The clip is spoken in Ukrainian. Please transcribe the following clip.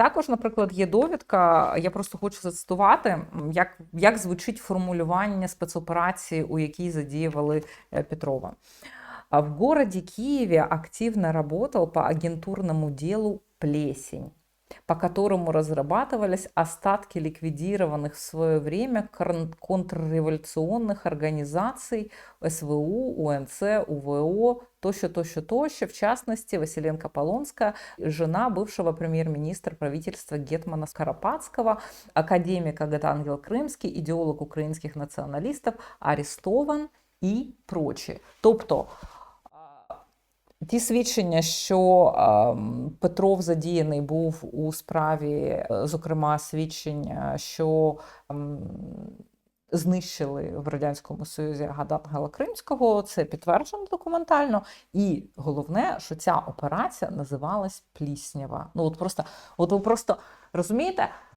Також, наприклад, є довідка. Я просто хочу зацитувати, як, як звучить формулювання спецоперації, у якій задіювали е, Петрова. В городе Киеве активно работал по агентурному делу «Плесень», по которому разрабатывались остатки ликвидированных в свое время кон- контрреволюционных организаций СВУ, УНЦ, УВО, тощо, тощо, тощо. В частности, Василенко Полонская, жена бывшего премьер-министра правительства Гетмана Скоропадского, академик Агатангел Крымский, идеолог украинских националистов, арестован і прочі. Тобто а, ті свідчення, що Петров задіяний був у справі, е, зокрема, свідчення, що знищили в Радянському Союзі Гадангела Кримського, це підтверджено документально. І головне, що ця операція називалась Пліснява. Ну от просто, от ви просто розумієте,